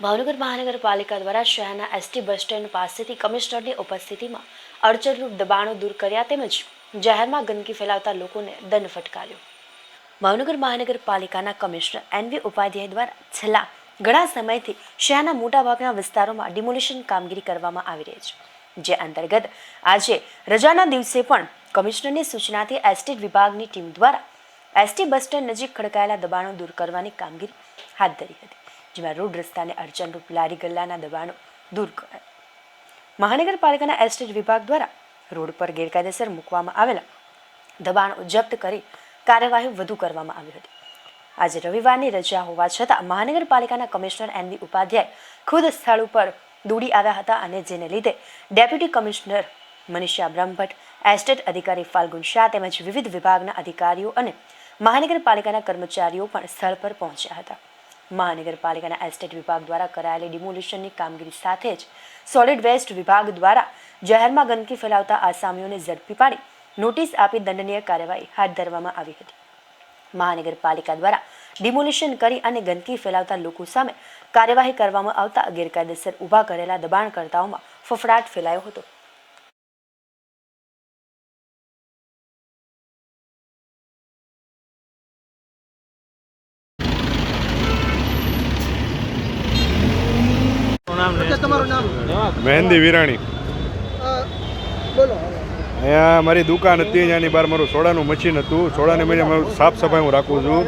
ભાવનગર મહાનગરપાલિકા દ્વારા શહેરના એસટી બસ સ્ટેન્ડ પાસેથી કમિશનરની ઉપસ્થિતિમાં અડચણરૂપ દબાણો દૂર કર્યા તેમજ જાહેરમાં ગંદકી ફેલાવતા લોકોને દંડ ફટકાર્યો. ભાવનગર મહાનગરપાલિકાના કમિશનર એનવી ઉપાધ્યાય દ્વારા છેલ્લા ઘણા સમયથી શહેરના મોટાભાગના વિસ્તારોમાં ડિમોલિશન કામગીરી કરવામાં આવી રહી છે. જે અંતર્ગત આજે રજાના દિવસે પણ કમિશનરની સૂચનાથી એસટી વિભાગની ટીમ દ્વારા એસટી બસ સ્ટેન્ડ નજીક ખડકાયેલા દબાણો દૂર કરવાની કામગીરી હાથ ધરી હતી. જેમાં રોડ રસ્તાને અડચણરૂપ લારી ગલ્લાના દબાણો દૂર કરાય. મહાનગરપાલિકાના એસ્ટેટ વિભાગ દ્વારા રોડ પર ગેરકાયદેસર મૂકવામાં આવેલા દબાણો જપ્ત કરી કાર્યવાહી વધુ કરવામાં આવી હતી. આજે રવિવારની રજા હોવા છતાં મહાનગરપાલિકાના કમિશનર એન એનવી ઉપાધ્યાય ખુદ સ્થળ ઉપર દોડી આવ્યા હતા અને જેને લીધે deputy commissioner Manisha Brahmbhatt, estate અધિકારી ફાલ્ગુન શાહ તેમજ વિવિધ વિભાગના અધિકારીઓ અને મહાનગરપાલિકાના કર્મચારીઓ પણ સ્થળ પર પહોંચ્યા હતા. મહાનગરપાલિકાના એસ્ટેટ વિભાગ દ્વારા કરાયેલી ડિમોલિશનની કામગીરી સાથે જ સોલિડ વેસ્ટ વિભાગ દ્વારા જાહેરમાં ગંદકી ફેલાવતા આસામીઓને ઝડપી પાડી નોટિસ આપી દંડનીય કાર્યવાહી હાથ ધરવામાં આવી હતી. મહાનગરપાલિકા દ્વારા ડિમોલિશન કરી અને ગંદકી ફેલાવતા લોકો સામે કાર્યવાહી કરવામાં આવતા ગેરકાયદેસર ઊભા કરેલા દબાણકર્તાઓમાં ફફડાટ ફેલાયો હતો. તમારું નામ? મહેંદી વિરાણી. બોલો. અહીંયા મારી દુકાન હતી ત્યાંની બહાર મારું સોડાનું મશીન હતું. સોડાની મહિને મારું સાફ સફાઈ હું રાખું છું.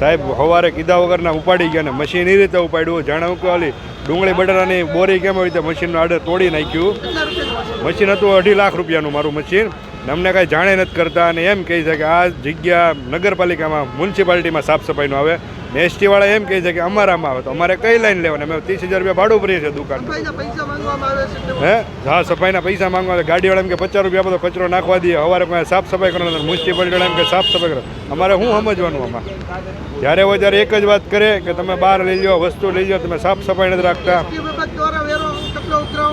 સાહેબ સવારે કીધા વગરના ઉપાડી ગયા ને મશીન એ રીતે ઉપાડ્યું જાણે કે ઓલી ડુંગળી બટાટાની બોરી કેમ આવી રીતે મશીનનું આડે તોડી નાખ્યું? મશીન? હતું અઢી લાખ રૂપિયાનું મારું મશીન અમને કાંઈ જાણે નથી કરતા અને એમ કહે છે કે આ જગ્યા નગરપાલિકામાં મ્યુનિસિપાલિટીમાં સાફ સફાઈનું આવે ને એસટીવાળા એમ કહે છે કે અમારામાં આવે. તો અમારે કઈ લાઈન લેવાની? અમે ત્રીસ હજાર રૂપિયા ભાડું ભરીએ છીએ દુકાન. હે? હા સફાઈના પૈસા માંગવા ગાડીવાળા એમ કે પચાસ રૂપિયા બધો કચરો નાખવા દઈએ. સવારે સાફ સફાઈ કરવાનો મ્યુનિસિપાલિટીવાળા એમ કે સાફ સફાઈ કરો. અમારે શું સમજવાનું આમાં? જ્યારે હોય ત્યારે એક જ વાત કરે કે તમે બહાર લઈ લો વસ્તુ લઈ લો તમે સાફ સફાઈ નથી રાખતા.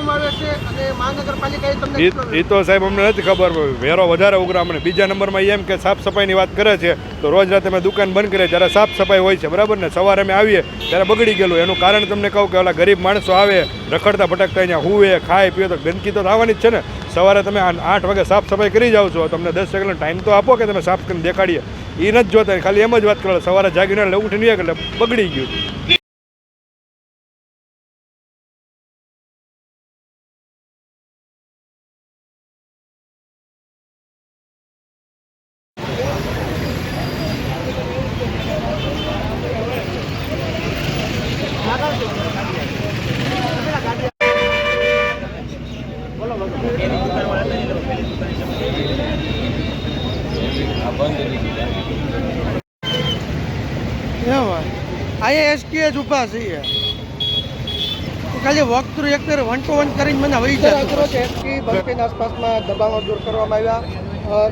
એ વિભાગ દ્વારા વેરો કેટલો ઉતરાવવામાં આવે છે અને મહાનગરપાલિકાએ તમને એ તો સાહેબ અમને નથી ખબર વેરો વધારે ઉઘરામ અને બીજા નંબરમાં એમ કે સાફ સફાઈની વાત કરે છે તો રોજ રાતે અમે દુકાન બંધ કરીએ ત્યારે સાફ સફાઈ હોય છે બરાબર ને? સવારે અમે આવીએ ત્યારે બગડી ગયેલું. એનું કારણ તમને કહું કે ઓલા ગરીબ માણસો આવે રખડતા ભટકતા અહીંયા હુવે ખાય પીએ તો ગંદકી તો થવાની જ છે ને? સવારે તમે આઠ વાગે સાફ સફાઈ કરી જાઓ છો તમને દસ સેકન્ડ ટાઈમ તો આપો કે તમે સાફ કરીને દેખાડીએ. એ નથી જોતા ખાલી એમ જ વાત કરો સવારે જાગીને એટલે ઉઠીને એટલે બગડી ગયું. એમ અહીંયા એસટીએ જ ઊભા છીએ ખાલી વોક થ્રુ એક ફેર વન ટુ વન કરીને મને હવે કરો છે એસટી બસ આસપાસમાં દબાણો દૂર કરવામાં આવ્યા.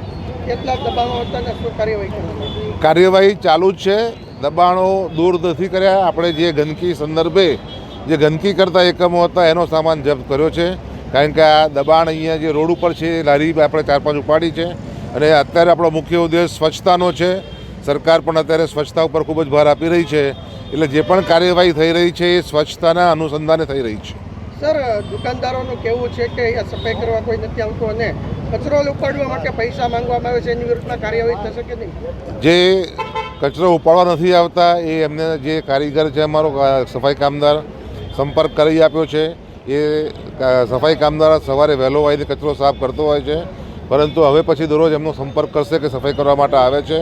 કેટલાક દબાણો હતા ને શું કાર્યવાહી કાર્યવાહી ચાલુ જ છે. દબાણો દૂર નથી કર્યા. આપણે જે ગંદકી સંદર્ભે જે ગંદકી કરતા એકમો હતા એનો સામાન જપ્ત કર્યો છે. કારણ કે આ દબાણ અહીંયા જે રોડ ઉપર છે એ લારી આપણે ચાર પાંચ ઉપાડી છે. અને અત્યારે આપણો મુખ્ય ઉદ્દેશ સ્વચ્છતાનો છે. સરકાર પણ અત્યારે સ્વચ્છતા ઉપર ખૂબ જ ભાર આપી રહી છે. એટલે જે પણ કાર્યવાહી થઈ રહી છે એ સ્વચ્છતાના અનુસંધાને થઈ રહી છે. સર દુકાનદારોનું કેવું છે કે અહીંયા સફાઈ કરવા કોઈ નથી આવતું અને કચરો ઉપાડવા માટે પૈસા માંગવામાં આવે છે એની વિરુદ્ધમાં કાર્યવાહી થશે કે નહીં? જે કચરો ઉપાડવા નથી આવતા એ એમને જે કારીગર છે અમારો સફાઈ કામદાર સંપર્ક કરી આપ્યો છે. એ સફાઈ કામદાર સવારે વહેલો આવીને કચરો સાફ કરતો હોય છે. પરંતુ હવે પછી દરરોજ એમનો સંપર્ક કરશે કે સફાઈ કરવા માટે આવે છે.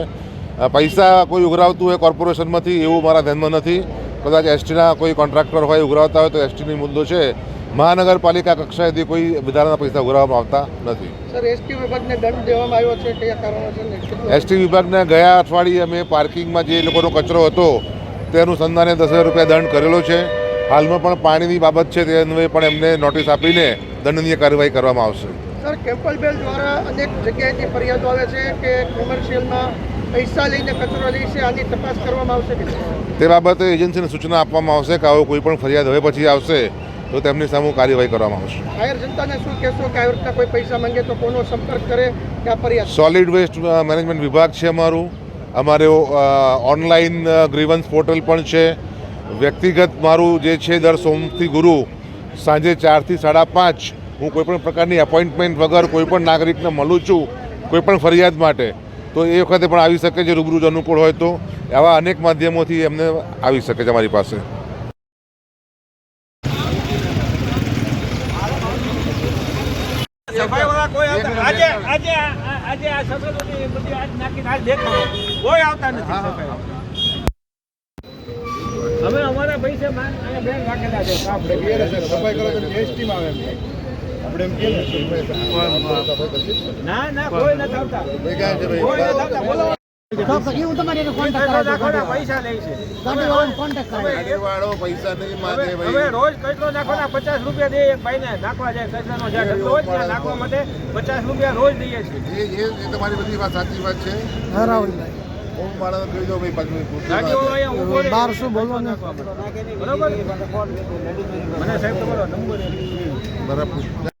પૈસા કોઈ ઉઘરાવતું હોય કોર્પોરેશનમાંથી એવું મારા ધ્યાનમાં નથી. કદાચ એસટીના કોઈ કોન્ટ્રાક્ટર હોય ઉઘરાવતા હોય તો એસટીની મુદ્દો છે. મહાનગરપાલિકા કક્ષાએથી કોઈ વધારાના પૈસા ઉઘરાવવામાં આવતા નથી. સર એસટી વિભાગને દંડ દેવામાં આવ્યો છે કયા કારણોસર એસટી વિભાગને ગયા અઠવાડિયે અમે પાર્કિંગમાં જે લોકોનો કચરો હતો તે અનુસંધાને દસ હજાર રૂપિયા દંડ કરેલો છે. હાલમાં પણ પાણીની બાબત છે તે અન્વયે પણ એમને નોટિસ આપીને દંડનીય કાર્યવાહી કરવામાં આવશે. સર કેમ્પલ બેલ દ્વારા અનેક જગ્યાએથી ફરિયાદો આવે છે કે કોમર્શિયલમાં પૈસા લઈને કચરો લે છે આની તપાસ કરવામાં આવશે કે તે બાબતે એજન્સીને સૂચના આપવામાં આવશે કે આવો કોઈ પણ ફરિયાદ હવે પછી આવશે તો તેમની સામે કાર્યવાહી કરવામાં આવશે. આયર જનતાને શું કહેશો કે આવી રીતના કોઈ પૈસા માંગે તો કોનો સંપર્ક કરે કે આ ફરિયાદ? સોલિડ વેસ્ટ મેનેજમેન્ટ વિભાગ છે અમારું. અમારે ઓનલાઈન ગ્રીવન્સ પોર્ટલ પણ છે. વ્યક્તિગત મારું જે છે દર સોમથી ગુરુ સાંજે ચારથી સાડા પાંચ હું કોઈપણ પ્રકારની એપોઇન્ટમેન્ટ વગર કોઈપણ નાગરિકને મળું છું કોઈપણ ફરિયાદ માટે તો એ વખતે પણ આવી શકે છે રૂબરૂ જ અનુકૂળ હોય તો. આવા અનેક માધ્યમોથી એમને આવી શકે છે અમારી પાસે. સફાઈવાળા કોઈ આવતા આજે આજે આ- આ- આજે આ સફાઈ બધી આજ નાખીને આજ દેખાડો કોઈ આવતા નથી સફાઈવાળા. અમારા પૈસા બેન રાખેલા છે. સાફ ના ના કોઈ નથી આવતા. કોઈ નથી આવતા બોલો હું કેટલો નાખવાના પૈસા લે છે. પૈસા નહીં હવે હવે રોજ કેટલો નાખવાના પચાસ રૂપિયા દે એક ભાઈને નાખવા જાય કચરાનો જ્યાં ઢગલો નાખવા માટે પચાસ રૂપિયા રોજ દઈએ છીએ. એ એ તમારી બધી વાત સાચી વાત છે. મને સાહેબ તમારો નંબર બરાબર.